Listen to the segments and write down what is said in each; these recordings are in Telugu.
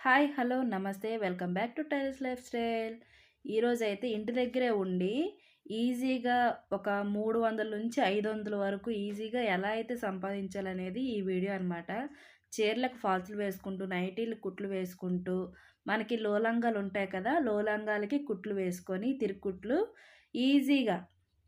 హాయ్ హలో నమస్తే welcome back to tiles lifestyle. ఈరోజు అయితే ఇంటి దగ్గరే ఉండి ఈజీగా ఒక మూడు వందల నుంచి ఐదు వందల వరకు ఈజీగా ఎలా అయితే సంపాదించాలనేది ఈ వీడియో అనమాట చీరలకు ఫాల్స్లు వేసుకుంటూ నైటీలు కుట్లు వేసుకుంటూ మనకి లోలంగాలు ఉంటాయి కదా లోలంగాలకి కుట్లు వేసుకొని తిరుక్కుట్లు ఈజీగా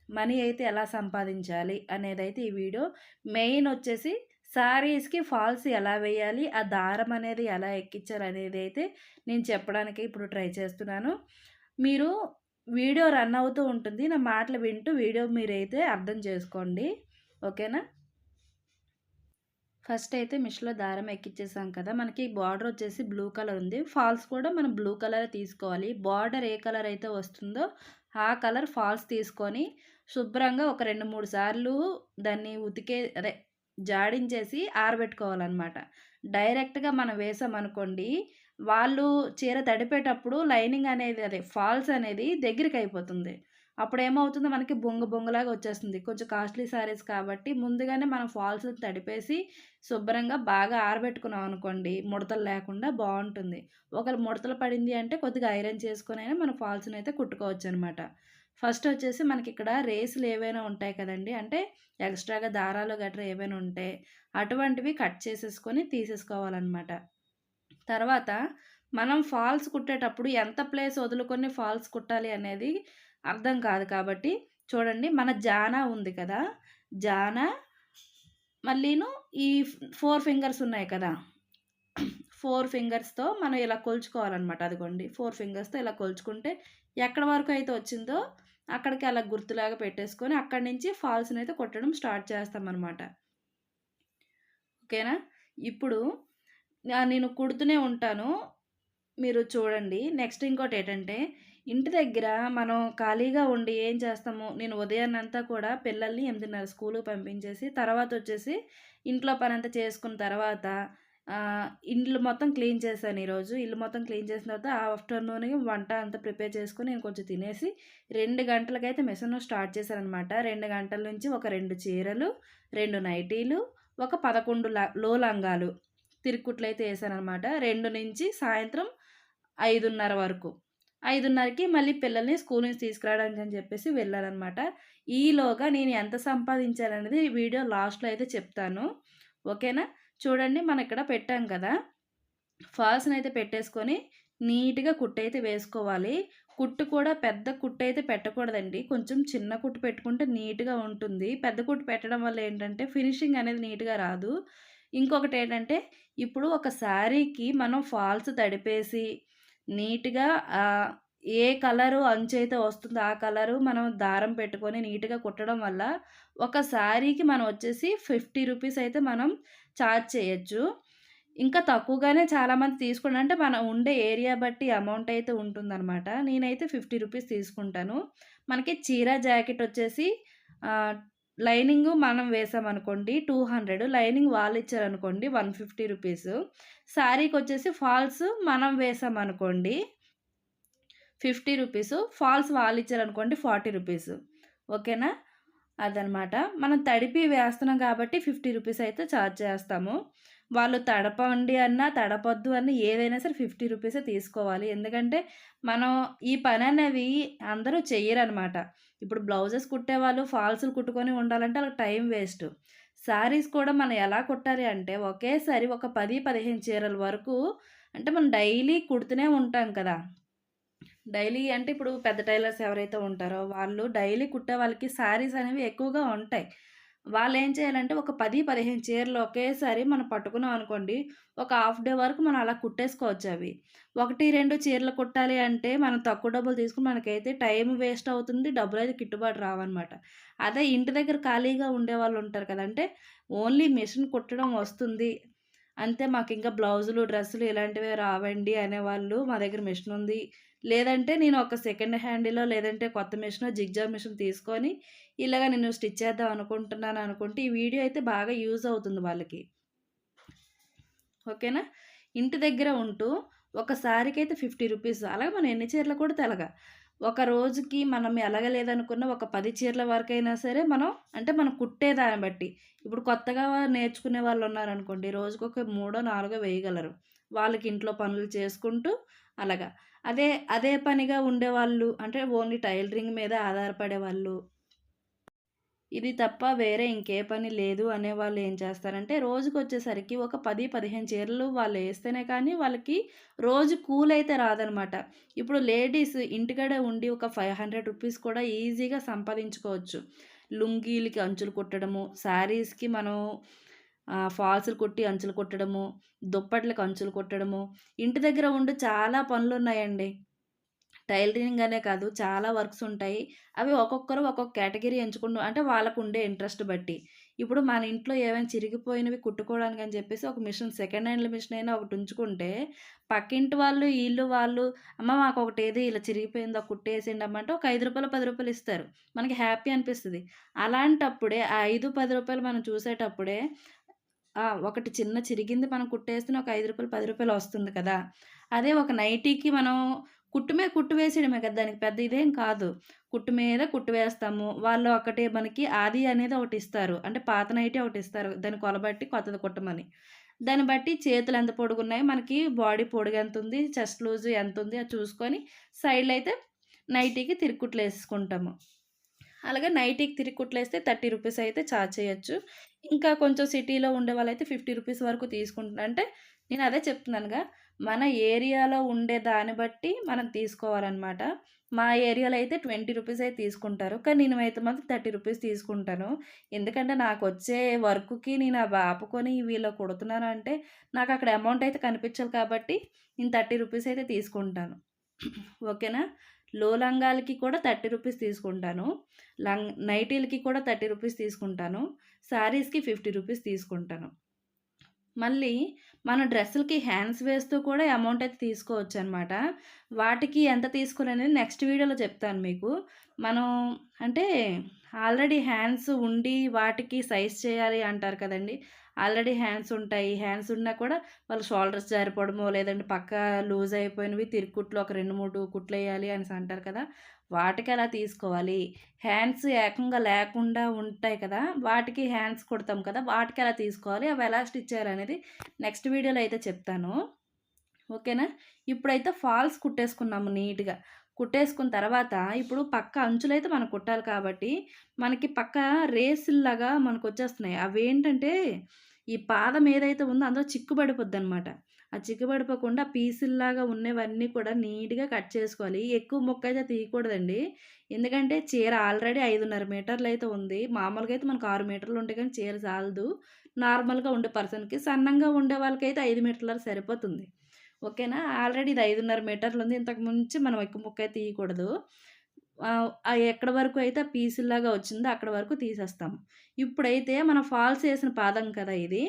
మనీ అయితే ఎలా సంపాదించాలి అనేది అయితే ఈ వీడియో. మెయిన్ వచ్చేసి శారీస్కి ఫాల్స్ ఎలా వేయాలి? ఆ దారం అనేది ఎలా ఎక్కించాలి అనేది అయితే నేను చెప్పడానికి ఇప్పుడు ట్రై చేస్తున్నాను. మీరు వీడియో రన్ అవుతూ ఉంటుంది. నా మాటలు వింటూ వీడియో మీరైతే అర్థం చేసుకోండి. ఓకేనా? ఫస్ట్ అయితే మిషన్లో దారం ఎక్కిచ్చేసాం కదా! మనకి బార్డర్ వచ్చేసి బ్లూ కలర్ ఉంది. ఫాల్స్ కూడా మనం బ్లూ కలర్ తీసుకోవాలి. బార్డర్ ఏ కలర్ అయితే వస్తుందో ఆ కలర్ ఫాల్స్ తీసుకొని శుభ్రంగా ఒక రెండు మూడు సార్లు దాన్ని ఉతికే అదే జాడించేసి ఆరబెట్టుకోవాలన్నమాట. డైరెక్ట్గా మనం వేసామనుకోండి వాళ్ళు చీర తడిపేటప్పుడు లైనింగ్ అనేది అదే ఫాల్స్ అనేది దగ్గరికి అయిపోతుంది అప్పుడు ఏమవుతుందో మనకి బొంగు బొంగులాగా వచ్చేస్తుంది. కొంచెం కాస్ట్లీ శారీస్ కాబట్టి ముందుగానే మనం ఫాల్స్ తడిపేసి శుభ్రంగా బాగా ఆరబెట్టుకున్నాం అనుకోండి ముడతలు లేకుండా బాగుంటుంది. ఒకవేళ ముడతలు పడింది అంటే కొద్దిగా ఐరన్ చేసుకుని అయినా మనం ఫాల్స్ని అయితే కుట్టుకోవచ్చు అనమాట ఫస్ట్ వచ్చేసి మనకి ఇక్కడ రేసులు ఏవైనా ఉంటాయి కదండి. అంటే ఎక్స్ట్రాగా దారాలు గట్రా ఏవైనా ఉంటే అటువంటివి కట్ చేసేసుకొని తీసేసుకోవాలన్నమాట. తర్వాత మనం ఫాల్స్ కుట్టేటప్పుడు ఎంత ప్లేస్ వదులుకొని ఫాల్స్ కుట్టాలి అనేది అర్థం కాదు కాబట్టి చూడండి మన జానా ఉంది కదా. జానా మళ్ళీను ఈ ఫోర్ ఫింగర్స్ ఉన్నాయి కదా. ఫోర్ ఫింగర్స్తో మనం ఇలా కొలుచుకోవాలన్నమాట. అదిగోండి ఫోర్ ఫింగర్స్తో ఇలా కొలుచుకుంటే ఎక్కడ వరకు అయితే వచ్చిందో అక్కడికి అలా గుర్తులాగా పెట్టేసుకొని అక్కడి నుంచి ఫాల్స్ని అయితే కొట్టడం స్టార్ట్ చేస్తామన్నమాట. ఓకేనా? ఇప్పుడు నేను కుడుతూనే ఉంటాను. మీరు చూడండి. నెక్స్ట్ ఇంకోటి ఏంటంటే ఇంటి దగ్గర మనం ఖాళీగా ఉండి ఏం చేస్తాము? నేను ఉదయాన్నంతా కూడా పిల్లల్ని ఎనిమిదిన్నర స్కూల్కి పంపించేసి తర్వాత వచ్చేసి ఇంట్లో పని అంతా చేసుకున్న తర్వాత ఇల్లు మొత్తం క్లీన్ చేశాను ఈరోజు. ఇల్లు మొత్తం క్లీన్ చేసిన తర్వాత ఆఫ్టర్నూన్ వంట అంతా ప్రిపేర్ చేసుకుని నేను కొంచెం తినేసి రెండు గంటలకైతే మిషన్ స్టార్ట్ చేశాను అనమాట రెండు గంటల నుంచి ఒక రెండు చీరలు రెండు నైటీలు ఒక పదకొండు లో లంగాలు తిరుక్కుట్లు అయితే వేసానమాట రెండు నుంచి సాయంత్రం ఐదున్నర వరకు. ఐదున్నరకి మళ్ళీ పిల్లల్ని స్కూల్ నుంచి తీసుకురావడానికి అని చెప్పేసి వెళ్ళాలన్నమాట. ఈలోగా నేను ఎంత సంపాదించాలనేది వీడియో లాస్ట్లో అయితే చెప్తాను. ఓకేనా? చూడండి మనం ఇక్కడ పెట్టాం కదా. ఫాల్స్ని అయితే పెట్టేసుకొని నీట్గా కుట్టు అయితే వేసుకోవాలి. కుట్టు కూడా పెద్ద కుట్టు అయితే పెట్టకూడదండి. కొంచెం చిన్న కుట్టు పెట్టుకుంటే నీట్గా ఉంటుంది. పెద్ద కుట్టు పెట్టడం వల్ల ఏంటంటే ఫినిషింగ్ అనేది నీట్గా రాదు. ఇంకొకటి ఏంటంటే ఇప్పుడు ఒక శారీకి మనం ఫాల్స్ తడిపేసి నీట్గా ఏ కలరు అంచు అయితే వస్తుందో ఆ కలరు మనం దారం పెట్టుకొని నీట్గా కుట్టడం వల్ల ఒక శారీకి మనం వచ్చేసి ఫిఫ్టీ రూపీస్ అయితే మనం ఛార్జ్ చేయొచ్చు. ఇంకా తక్కువగానే చాలామంది తీసుకుంటారు అంటే మనం ఉండే ఏరియా బట్టి అమౌంట్ అయితే ఉంటుందన్నమాట. నేనైతే ఫిఫ్టీ రూపీస్ తీసుకుంటాను. మనకి చీర జాకెట్ వచ్చేసి లైనింగ్ మనం వేసామనుకోండి టూ హండ్రెడ్ లైనింగ్ వాళ్ళు ఇచ్చారనుకోండి వన్ ఫిఫ్టీ రూపీస్. శారీకి వచ్చేసి ఫాల్స్ మనం వేసామనుకోండి ఫిఫ్టీ రూపీస్. ఫాల్స్ వాళ్ళు ఇచ్చారనుకోండి ఫార్టీ రూపీస్. ఓకేనా? అదనమాట. మనం తడిపి వేస్తున్నాం కాబట్టి ఫిఫ్టీ రూపీస్ అయితే ఛార్జ్ చేస్తాము. వాళ్ళు తడపండి అన్నా తడపొద్దు అన్న ఏదైనా సరే ఫిఫ్టీ రూపీసే తీసుకోవాలి. ఎందుకంటే మనం ఈ పని అనేది అందరూ చెయ్యరనమాట. ఇప్పుడు బ్లౌజెస్ కుట్టేవాళ్ళు ఫాల్స్లు కుట్టుకొని ఉండాలంటే వాళ్ళకి టైం వేస్ట్. శారీస్ కూడా మనం ఎలా కుట్టాలి అంటే ఒకేసారి ఒక పది పదిహేను చీరల వరకు అంటే మనం డైలీ కుడుతూనే ఉంటాం కదా. డైలీ అంటే ఇప్పుడు పెద్ద టైలర్స్ ఎవరైతే ఉంటారో వాళ్ళు డైలీ కుట్టే వాళ్ళకి శారీస్ అనేవి ఎక్కువగా ఉంటాయి. వాళ్ళు ఏం చేయాలంటే ఒక పది పదిహేను చీరలు ఒకేసారి మనం పట్టుకున్నాం అనుకోండి ఒక హాఫ్ డే వరకు మనం అలా కుట్టేసుకోవచ్చు అవి. ఒకటి రెండు చీరలు కుట్టాలి అంటే మనం తక్కువ డబ్బులు తీసుకుని మనకైతే టైం వేస్ట్ అవుతుంది డబ్బులు అయితే గిట్టుబాటు రావన్నమాట. అదే ఇంటి దగ్గర ఖాళీగా ఉండే వాళ్ళు ఉంటారు కదంటే ఓన్లీ మిషన్ కుట్టడం వస్తుంది. అంతే మాకు ఇంకా బ్లౌజులు డ్రెస్సులు ఇలాంటివి రావండి అనేవాళ్ళు మా దగ్గర మిషన్ ఉంది. లేదంటే నేను ఒక సెకండ్ హ్యాండిలో లేదంటే కొత్త మిషన్ జిగ్జా మిషన్ తీసుకొని ఇలాగ నేను స్టిచ్ చేద్దాం అనుకుంటున్నాను అనుకుంటే ఈ వీడియో అయితే బాగా యూజ్ అవుతుంది వాళ్ళకి. ఓకేనా? ఇంటి దగ్గర ఉంటూ ఒక సారీకి అయితే ఫిఫ్టీ రూపీస్. అలాగే మనం ఎన్ని చీరలు కూడా తెలగా. ఒక రోజుకి మనం ఎలాగలేదనుకున్న ఒక పది చీరల వరకైనా అయినా సరే మనం అంటే మనం కుట్టేదాన్ని బట్టి. ఇప్పుడు కొత్తగా నేర్చుకునే వాళ్ళు ఉన్నారనుకోండి రోజుకొక మూడో నాలుగో వేయగలరు. వాళ్ళకి ఇంట్లో పనులు చేసుకుంటూ అలాగా. అదే అదే పనిగా ఉండేవాళ్ళు అంటే ఓన్లీ టైలరింగ్ మీద ఆధారపడేవాళ్ళు ఇది తప్ప వేరే ఇంకే పని లేదు అనేవాళ్ళు ఏం చేస్తారంటే రోజుకొచ్చేసరికి ఒక 10, 15 చీరలు వాళ్ళు వేస్తేనే కానీ వాళ్ళకి రోజు కూల్ అయితే రాదనమాట. ఇప్పుడు లేడీస్ ఇంటికాడ ఉండి ఒక 500 రూపీస్ కూడా ఈజీగా సంపాదించుకోవచ్చు. లుంగీలకి అంచులు కుట్టడము, శారీస్‌కి మనం ఫాల్సులు కుట్టి అంచులు కొట్టడము దుప్పట్లకి అంచులు కొట్టడము ఇంటి దగ్గర ఉండి చాలా పనులున్నాయండి. టైలరింగ్ అనే కాదు చాలా వర్క్స్ ఉంటాయి. అవి ఒక్కొక్కరు ఒక్కొక్క కేటగిరీ ఎంచుకుంటూ అంటే వాళ్ళకు ఉండే ఇంట్రెస్ట్ బట్టి. ఇప్పుడు మన ఇంట్లో ఏవైనా చిరిగిపోయినవి కుట్టుకోవడానికి అని చెప్పేసి ఒక మిషన్ సెకండ్ హ్యాండ్ మిషన్ అయినా ఒకటి ఉంచుకుంటే, పక్కింటి వాళ్ళు, వీళ్ళు వాళ్ళు "అమ్మ మాకు ఇలా ఏదో ఇలా కుట్టేసేయండి అమ్మ" ఒక ఐదు రూపాయలు పది రూపాయలు ఇస్తారు. మనకి హ్యాపీ అనిపిస్తుంది అలాంటప్పుడే ఆ 5, 10 మనం చూసేటప్పుడే ఒకటి చిన్న చిరిగింది మనం కుట్టేస్తేనే ఒక ఐదు రూపాయలు పది రూపాయలు వస్తుంది కదా! అదే ఒక నైటీకి మనం కుట్టు మీద కుట్టు వేసేయడమే కదా! దానికి పెద్ద ఇదేం కాదు. కుట్టు మీద కుట్టు వేస్తాము. వాళ్ళు ఒకటి మనకి ఆది అనేది ఒకటిస్తారు. అంటే పాత నైటీ ఒకటి ఇస్తారు దాన్ని కొలబట్టి కొత్తది కుట్టమని. దాన్ని బట్టి చేతులు ఎంత పొడుగున్నాయి, మనకి బాడీ పొడుగు ఎంత ఉంది చెస్ట్ లూజ్ ఎంత ఉంది అది చూసుకొని సైడ్‌లో అయితే నైటీకి తిరుక్కుట్లేసేసుకుంటాము. అలాగే నైటీకి తిరుక్కుట్లేస్తే రూ. 30 అయితే ఛార్జ్ చేయొచ్చు. ఇంకా కొంచెం సిటీలో ఉండే వాళ్ళైతే ఫిఫ్టీ రూపీస్ వరకు తీసుకుంటున్నారు. అంటే నేను అదే చెప్తున్నానుగా మన ఏరియాలో ఉండే దాన్ని బట్టి మనం తీసుకోవాలన్నమాట మా ఏరియాలో అయితే ట్వంటీ రూపీస్ అయితే తీసుకుంటారు. కానీ నేనైతే మాత్రం థర్టీ రూపీస్ తీసుకుంటాను. ఎందుకంటే నాకు వచ్చే వర్క్‌కి నేను అవి ఆపుకొని వీళ్ళు కుడుతున్నాను అంటే నాకు అక్కడ అమౌంట్ అయితే కనిపించాలి కాబట్టి నేను థర్టీ రూపీస్ అయితే తీసుకుంటాను. ఓకేనా? లో లంగాలకి కూడా థర్టీ రూపీస్ తీసుకుంటాను. లంగ్ నైటీలకి కూడా థర్టీ రూపీస్ తీసుకుంటాను. శారీస్‌కి ఫిఫ్టీ రూపీస్ తీసుకుంటాను. మళ్ళీ మన డ్రెస్సులకి హ్యాండ్స్ వేస్తూ కూడా అమౌంట్ అయితే తీసుకోవచ్చు అనమాట వాటికి ఎంత తీసుకోవాలనేది నెక్స్ట్ వీడియోలో చెప్తాను మీకు. మనం అంటే ఆల్రెడీ హ్యాండ్స్ ఉండి వాటికి సైజ్ చేయాలి అంటారు కదండీ! ఆల్రెడీ హ్యాండ్స్ ఉంటాయి. హ్యాండ్స్ ఉన్నా కూడా వాళ్ళ షోల్డర్స్ జారిపోవడమో, లేదంటే పక్క లూజ్ అయిపోయినవి తిరుక్కుట్లు ఒక రెండు మూడు కుట్లు వేయాలి అనేసి అంటారు కదా! వాటికి ఎలా తీసుకోవాలి? హ్యాండ్స్ ఏకంగా లేకుండా ఉంటాయి కదా! వాటికి హ్యాండ్స్ కుడతాం కదా! వాటికి ఎలా తీసుకోవాలి? అవి ఎలా స్టిచ్ చేయాలనేది నెక్స్ట్ వీడియోలో అయితే చెప్తాను. ఓకేనా? ఇప్పుడైతే ఫాల్స్ కుట్టేసుకున్నాము నీట్‌గా. కుట్టేసుకున్న తర్వాత ఇప్పుడు పక్క అంచులైతే మనం కుట్టాలి కాబట్టి, మనకి పక్క రేసుల్లాగా మనకొచ్చేస్తున్నాయి. అవేంటంటే ఈ పాదం ఏదైతే ఉందో అందులో చిక్కుబడిపోద్ది అనమాట ఆ చిక్కుబడిపోకుండా పీసుల్లాగా ఉన్నవన్నీ కూడా నీట్‌గా కట్ చేసుకోవాలి. ఎక్కువ ముక్కయితే తీయకూడదండి. ఎందుకంటే చీర ఆల్రెడీ ఐదున్నర మీటర్లు అయితే ఉంది. మామూలుగా అయితే మనకు ఆరు మీటర్లు ఉంటాయి కానీ చీర చాలదు. నార్మల్‌గా ఉండే పర్సన్‌కి. సన్నంగా ఉండే వాళ్ళకైతే ఐదు మీటర్లు సరిపోతుంది. ఓకేనా? ఆల్రెడీ ఇది 5.5 మీటర్లు ఉంది. ఇంతకు మించి మనం ఎక్కువ ముక్క తీయకూడదు. ఎక్కడ ఎక్కడి వరకు అయితే ఆ పీసుల్లాగా వచ్చిందో అక్కడ వరకు తీసేస్తాం ఇప్పుడైతే మనం ఫాల్స్ వేసిన పాదం కదా ఇది.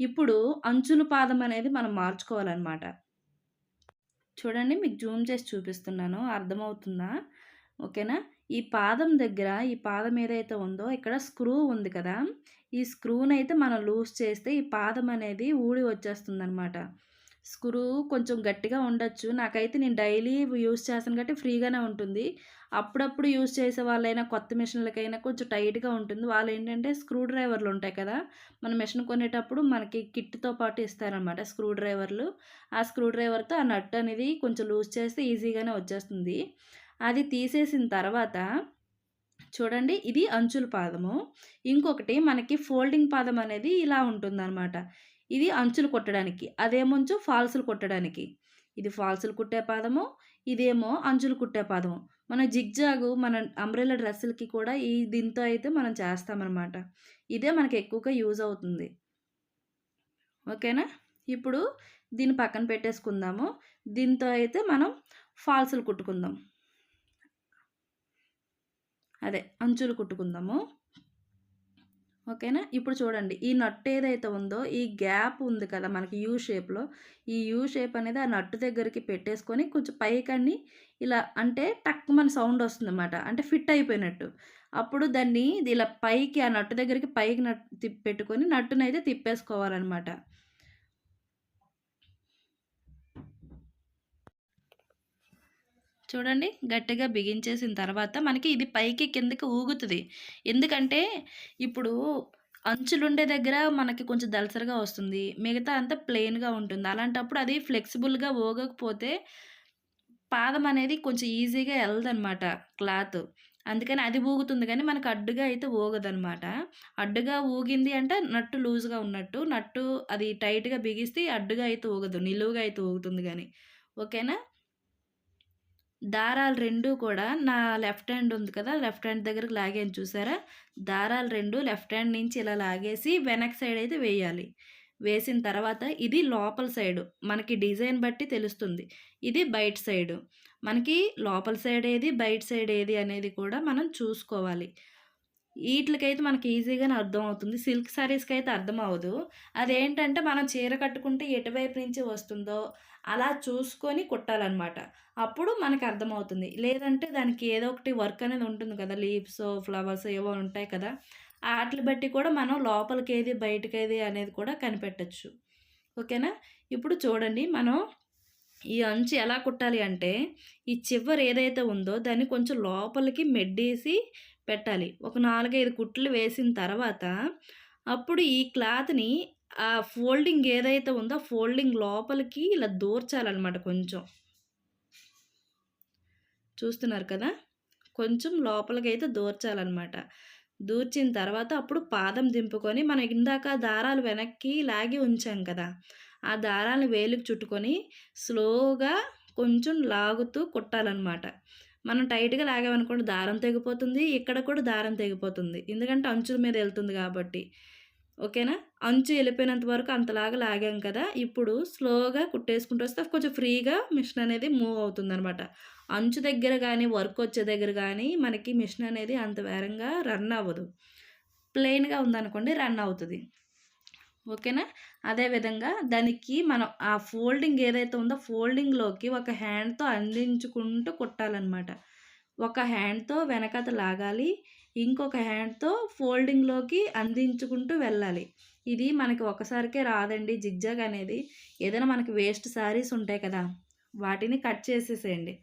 ఇప్పుడు అంచుల పాదం అనేది మనం మార్చుకోవాలన్నమాట చూడండి మీకు జూమ్ చేసి చూపిస్తున్నాను. అర్థమవుతుందా? ఓకేనా? ఈ పాదం దగ్గర ఈ పాదం ఏదైతే ఉందో ఇక్కడ స్క్రూ ఉంది కదా! ఈ స్క్రూనైతే మనం లూజ్ చేస్తే ఈ పాదం అనేది ఊడి వచ్చేస్తుందనమాట. స్క్రూ కొంచెం గట్టిగా ఉండొచ్చు. నాకైతే నేను డైలీ యూజ్ చేస్తాను కాబట్టి ఫ్రీగానే ఉంటుంది. అప్పుడప్పుడు యూజ్ చేసే వాళ్ళైనా కొత్త మిషన్‌లకైనా కొంచెం టైట్‌గా ఉంటుంది. వాళ్ళు ఏంటంటే స్క్రూ డ్రైవర్లు ఉంటాయి కదా! మన మిషన్ కొనేటప్పుడు మనకి కిట్‌తో పాటు ఇస్తారనమాట స్క్రూ డ్రైవర్లు. ఆ స్క్రూ డ్రైవర్‌తో ఆ నట్ అనేది కొంచెం లూజ్ చేస్తే ఈజీగానే వచ్చేస్తుంది. అది తీసేసిన తర్వాత చూడండి ఇది అంచుల పాదము. ఇంకొకటి మనకి ఫోల్డింగ్ పాదం అనేది ఇలా ఉంటుందన్నమాట ఇది అంచులు కుట్టడానికి. అదేమొంచు ఫాల్సులు కుట్టడానికి. ఇది ఫాల్సులు కుట్టే పాదము. ఇదేమో అంచులు కుట్టే పాదము. మన జిగ్జాగు మన అంబ్రెల్లా డ్రెస్సులకి కూడా ఈ దీంతో అయితే మనం చేస్తామనమాట. ఇదే మనకి ఎక్కువగా యూజ్ అవుతుంది. ఓకేనా? ఇప్పుడు దీన్ని పక్కన పెట్టేసుకుందాము. దీంతో అయితే మనం ఫాల్సులు కుట్టుకుందాం. అదే అంచులు కుట్టుకుందాము. ఓకేనా? ఇప్పుడు చూడండి ఈ నట్ ఏదైతే ఉందో ఈ గ్యాప్ ఉంది కదా! మనకి యూ షేప్‌లో ఈ యూ షేప్ అనేది ఆ నట్టు దగ్గరికి పెట్టేసుకొని కొంచెం పైకని ఇలా అంటే టక్‌మని సౌండ్ వస్తుందన్నమాట. అంటే ఫిట్ అయిపోయినట్టు. అప్పుడు దాన్ని ఇలా పైకి ఆ నట్టు దగ్గరికి పైకి నట్టు పెట్టుకొని నట్టునైతే తిప్పేసుకోవాలనమాట. చూడండి గట్టిగా బిగించేసిన తర్వాత మనకి ఇది పైకి కిందకి ఊగుతుంది ఎందుకంటే ఇప్పుడు అంచులుండే దగ్గర మనకి కొంచెం దలసరిగా వస్తుంది. మిగతా అంతా ప్లెయిన్‌గా ఉంటుంది. అలాంటప్పుడు అది ఫ్లెక్సిబుల్‌గా ఊగకపోతే పాదం అనేది కొంచెం ఈజీగా వెళ్ళదనమాట క్లాత్. అందుకని అది ఊగుతుంది కానీ మనకు అడ్డుగా అయితే ఊగదనమాట. అడ్డుగా ఊగింది అంటే నట్టు లూజ్‌గా ఉన్నట్టు. నట్టు అది టైట్‌గా బిగిస్తే అడ్డుగా అయితే ఊగదు. నిలువుగా అయితే ఊగుతుంది కానీ ఓకేనా? దారాలు రెండు కూడా నా లెఫ్ట్ హ్యాండ్ ఉంది కదా! లెఫ్ట్ హ్యాండ్ దగ్గరకి లాగాను చూసారా? దారాలు రెండు లెఫ్ట్ హ్యాండ్ నుంచి ఇలా లాగేసి వెనక్ సైడ్ అయితే వేయాలి. వేసిన తర్వాత ఇది లోపల సైడు. మనకి డిజైన్ బట్టి తెలుస్తుంది. ఇది బయట సైడు. మనకి లోపల సైడ్ ఏది, బయట సైడ్ ఏది అనేది కూడా మనం చూసుకోవాలి. వీటికైతే మనకి ఈజీగానే అర్థమవుతుంది. సిల్క్ శారీస్కి అయితే అర్థం అర్థమవ్వదు. అదేంటంటే మనం చీర కట్టుకుంటే ఎటువైపు నుంచి వస్తుందో అలా చూసుకొని కుట్టాలన్నమాట అప్పుడు మనకు అర్థమవుతుంది. లేదంటే దానికి ఏదో ఒకటి వర్క్ అనేది ఉంటుంది కదా! లీవ్స్ ఫ్లవర్స్ ఏవో ఉంటాయి కదా! వాటిని బట్టి కూడా మనం లోపలికి ఏది లోపలికేది, ఏది అనేది కూడా కనిపెట్టచ్చు ఓకేనా? ఇప్పుడు చూడండి మనం ఈ అంచు ఎలా కుట్టాలి అంటే, ఈ చివరి ఏదైతే ఉందో దాన్ని కొంచెం లోపలికి మెడ్డేసి పెట్టాలి. ఒక 4, 5 కుట్లు వేసిన తర్వాత, అప్పుడు ఈ క్లాత్‌ని ఆ ఫోల్డింగ్ ఏదైతే ఉందో ఫోల్డింగ్ లోపలికి ఇలా దూర్చాలన్నమాట కొంచెం. చూస్తున్నారు కదా! కొంచెం లోపలికైతే దూర్చాలన్నమాట దూర్చిన తర్వాత అప్పుడు పాదం దింపుకొని మనం ఇందాక దారాలు వెనక్కి లాగి ఉంచాం కదా! ఆ దారాలను వేలుకు చుట్టుకొని స్లోగా కొంచెం లాగుతూ కుట్టాలనమాట. మనం టైట్‌గా లాగామనుకోండి దారం తెగిపోతుంది. ఇక్కడ కూడా దారం తెగిపోతుంది. ఎందుకంటే అంచుల మీద వెళ్తుంది కాబట్టి. ఓకేనా? అంచు వెళ్ళిపోయినంత వరకు అంతలాగా లాగాం కదా! ఇప్పుడు స్లోగా కుట్టేసుకుంటూ వస్తే కొంచెం ఫ్రీగా మిషన్ అనేది మూవ్ అవుతుందనమాట. అంచు దగ్గర కానీ వర్క్ వచ్చే దగ్గర కానీ మనకి మిషన్ అనేది అంత వేరంగా రన్ అవ్వదు. ప్లెయిన్‌గా ఉందనుకోండి రన్ అవుతుంది ఓకేనా? అదే విధంగా దానికి మనం ఆ ఫోల్డింగ్ ఏదైతే ఉందో ఫోల్డింగ్‌లోకి ఒక హ్యాండ్‌తో అందించుకుంటూ కుట్టాలనమాట. ఒక హ్యాండ్‌తో వెనకత లాగాలి. ఇంకొక హ్యాండ్‌తో ఫోల్డింగ్‌లోకి అందించుకుంటూ వెళ్ళాలి. ఇది మనకి ఒక్కసారికే రాదండి జిగ్‌జాగ్ అనేది. ఏదైనా మనకి వేస్ట్ శారీస్ ఉంటాయి కదా! వాటిని కట్ చేసేసేయండి.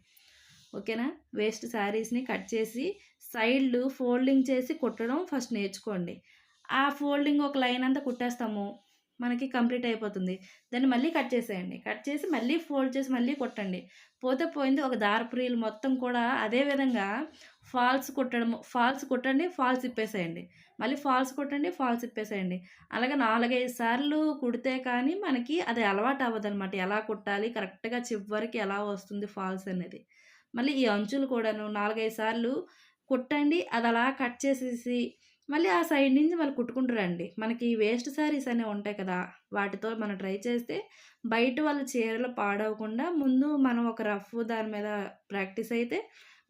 ఓకేనా? వేస్ట్ శారీస్‌ని కట్ చేసి సైడ్‌లు ఫోల్డింగ్ చేసి కుట్టడం ఫస్ట్ నేర్చుకోండి. ఆ ఫోల్డింగ్ ఒక లైన్ అంతా కుట్టేస్తాము. మనకి కంప్లీట్ అయిపోతుంది. దాన్ని మళ్ళీ కట్ చేసేయండి. కట్ చేసి మళ్ళీ ఫోల్డ్ చేసి మళ్ళీ కుట్టండి. పోతే పోయింది ఒక దారపు మొత్తం కూడా అదే విధంగా ఫాల్స్ కుట్టడము. ఫాల్స్ కుట్టండి, ఫాల్స్ ఇప్పేసేయండి. మళ్ళీ ఫాల్స్ కుట్టండి, ఫాల్స్ ఇప్పేసేయండి. అలాగే 4, 5 సార్లు కుడితే కానీ మనకి అది అలవాటు అవ్వదనమాట. ఎలా కుట్టాలి, కరెక్ట్‌గా చివరికి ఎలా వస్తుంది ఫాల్స్ అనేది. మళ్ళీ ఈ అంచులు కూడాను 4, 5 సార్లు కుట్టండి. అది అలా కట్ చేసేసి మళ్ళీ ఆ సైడ్ నుంచి మళ్ళీ కుట్టుకుంటారండి మనకి వేస్ట్ శారీస్ అనేవి ఉంటాయి కదా! వాటితో మనం ట్రై చేస్తే బయట వాళ్ళ చీరలు పాడవకుండా ముందు మనం ఒక రఫ్ దాని మీద ప్రాక్టీస్ అయితే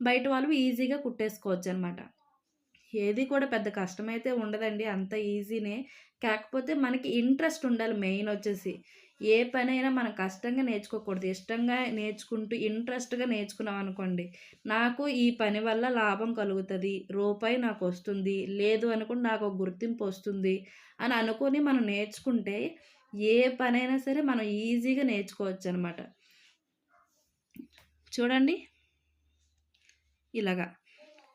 బయట వాళ్ళు ఈజీగా కుట్టేసుకోవచ్చు అనమాట ఏది కూడా పెద్ద కష్టమైతే ఉండదండి. అంత ఈజీనే. కాకపోతే మనకి ఇంట్రెస్ట్ ఉండాలి మెయిన్ వచ్చేసి. ఏ పనైనా మనం కష్టంగా నేర్చుకోకూడదు. ఇష్టంగా నేర్చుకుంటూ ఇంట్రెస్ట్‌గా నేర్చుకున్నాం అనుకోండి నాకు ఈ పని వల్ల లాభం కలుగుతుంది రూపాయి నాకు వస్తుంది లేదు అనుకుంటే నాకు ఒక గుర్తింపు వస్తుంది అని అనుకొని మనం నేర్చుకుంటే ఏ పనైనా సరే మనం ఈజీగా నేర్చుకోవచ్చు అనమాట చూడండి. ఇలాగా.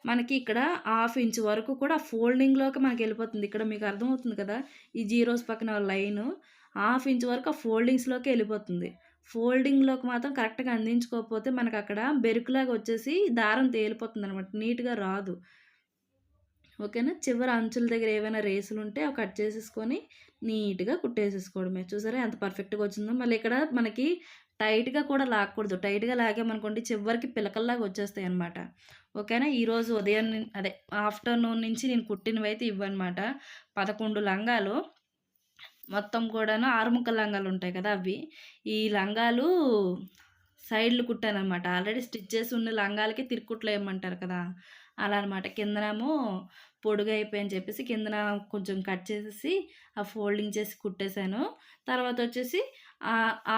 మనకి ఇక్కడ హాఫ్ ఇంచ్ వరకు కూడా ఫోల్డింగ్‌లోకి మనకెళ్ళిపోతుంది. ఇక్కడ మీకు అర్థమవుతుంది కదా! ఈ జీరోస్ పక్కన లైను హాఫ్ ఇంచ్ వరకు ఆ ఫోల్డింగ్స్లోకి వెళ్ళిపోతుంది ఫోల్డింగ్‌లోకి మాత్రం కరెక్ట్‌గా అందించుకోకపోతే అక్కడ బెరుకులాగా వచ్చేసి దారం తేలిపోతుందనమాట. నీట్‌గా రాదు. ఓకేనా? చివరి అంచుల దగ్గర ఏవైనా రేసులుంటే అవి కట్ చేసేసుకొని నీట్‌గా కుట్టేసేసుకోవడమే. చూసారా ఎంత పర్ఫెక్ట్‌గా వచ్చిందో. మళ్ళీ ఇక్కడ మనకి టైట్‌గా కూడా లాగకూడదు. టైట్‌గా లాగామనుకోండి చివరికి పిలకల్లాగా వచ్చేస్తాయి అనమాట ఓకేనా? ఈరోజు ఉదయం అదే ఆఫ్టర్‌నూన్ నుంచి నేను కుట్టినవైతే ఇవ్వనమాట పదకొండు లంగాలు. మొత్తం కూడాను ఆరుముక్క లంగాలు ఉంటాయి కదా! అవి. ఈ లంగాలు సైడ్‌లు కుట్టానమాట ఆల్రెడీ స్టిచ్ చేసి ఉన్న లంగాలకి తిరుక్కుట్లు వేయమంటారు కదా! అలా అనమాట. కిందనేమో పొడుగైపోయాయని చెప్పేసి కిందన కొంచెం కట్ చేసేసి ఆ ఫోల్డింగ్ చేసి కుట్టేసాను. తర్వాత వచ్చేసి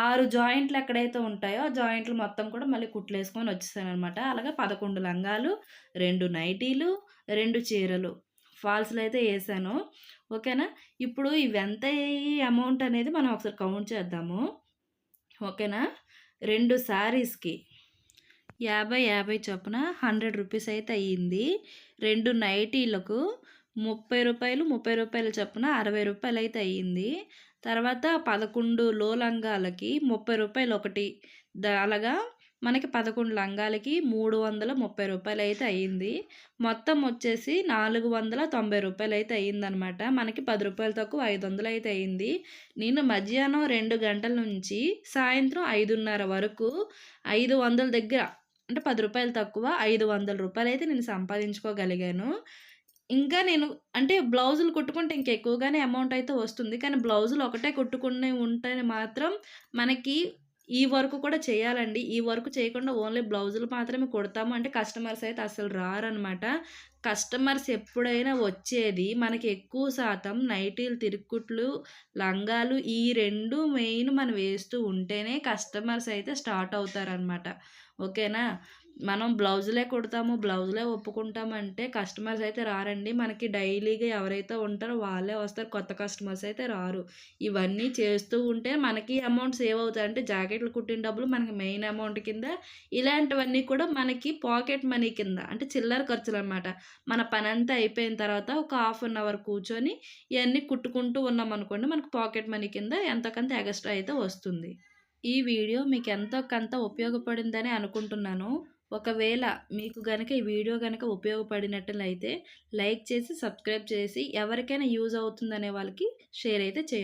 ఆరు జాయింట్లు ఎక్కడైతే ఉంటాయో ఆ జాయింట్లు మొత్తం కూడా మళ్ళీ కుట్లేసుకొని వచ్చేసాననమాట. అలాగే పదకొండు లంగాలు, రెండు నైటీలు, రెండు చీరలు. ఫాల్స్లో అయితే వేసాను ఓకేనా? ఇప్పుడు ఇవెంత అమౌంట్ అనేది మనం ఒకసారి కౌంట్ చేద్దాము. ఓకేనా? రెండు శారీస్‌కి 50, 50 చొప్పున 100 రూపీస్ అయితే అయ్యింది. రెండు నైటీలకు ముప్పై రూపాయలు ముప్పై రూపాయల చొప్పున అరవై రూపాయలు అయితే అయ్యింది. తర్వాత పదకొండు లో లంగాలకి ముప్పై రూపాయలు ఒకటి. అలాగా మనకి పదకొండు లంగాలకి మూడు వందల ముప్పై రూపాయలు అయితే అయ్యింది. మొత్తం వచ్చేసి నాలుగు వందల తొంభై రూపాయలు అయితే అయ్యిందనమాట. మనకి పది రూపాయలు తక్కువ ఐదు వందలు అయితే అయ్యింది. నేను మధ్యాహ్నం రెండు గంటల నుంచి సాయంత్రం ఐదున్నర వరకు ఐదు వందల దగ్గర అంటే పది రూపాయలు తక్కువ ఐదు వందల రూపాయలు అయితే నేను సంపాదించుకోగలిగాను. ఇంకా నేను అంటే బ్లౌజులు కుట్టుకుంటే ఇంక ఎక్కువగానే అమౌంట్ అయితే వస్తుంది. కానీ బ్లౌజులు ఒకటే కుట్టుకునే ఉంటే మాత్రం మనకి ఈ వర్క్ కూడా చేయాలండి. ఈ వర్క్ చేయకుండా ఓన్లీ బ్లౌజులు మాత్రమే కుడతాము. అంటే కస్టమర్స్ అయితే అసలు రారనమాట. కస్టమర్స్ ఎప్పుడైనా వచ్చేది మనకి ఎక్కువ శాతం నైటీలు తిరుక్కుట్లు లంగాలు ఈ రెండు మెయిన్ మనం వేస్తూ ఉంటేనే కస్టమర్స్ అయితే స్టార్ట్ అవుతారనమాట. ఓకేనా? మనం బ్లౌజులే కుడతాము బ్లౌజులే ఒప్పుకుంటామంటే కస్టమర్స్ అయితే రారండి. మనకి డైలీగా ఎవరైతే ఉంటారో వాళ్ళే వస్తారు. కొత్త కస్టమర్స్ అయితే రారు. ఇవన్నీ చేస్తూ ఉంటే మనకి అమౌంట్ సేవ్ అవుతాయి. అంటే జాకెట్లు కుట్టిన డబ్బులు మనకి మెయిన్ అమౌంట్ కింద ఇలాంటివన్నీ కూడా మనకి పాకెట్ మనీ కింద అంటే చిల్లర ఖర్చులు అనమాట మన పని అంతా అయిపోయిన తర్వాత ఒక హాఫ్ అన్ అవర్ కూర్చొని ఇవన్నీ కుట్టుకుంటూ ఉన్నాం అనుకోండి మనకు పాకెట్ మనీ కింద ఎంతకంత ఎక్స్ట్రా అయితే వస్తుంది. ఈ వీడియో మీకు ఎంతో కొంత ఉపయోగపడిందని అనుకుంటున్నాను. ఒకవేళ మీకు గనక ఈ వీడియో కనుక ఉపయోగపడినట్లయితే లైక్ చేసి సబ్స్క్రైబ్ చేసి ఎవరికైనా యూజ్ అవుతుందనే వాళ్ళకి షేర్ అయితే చేయండి.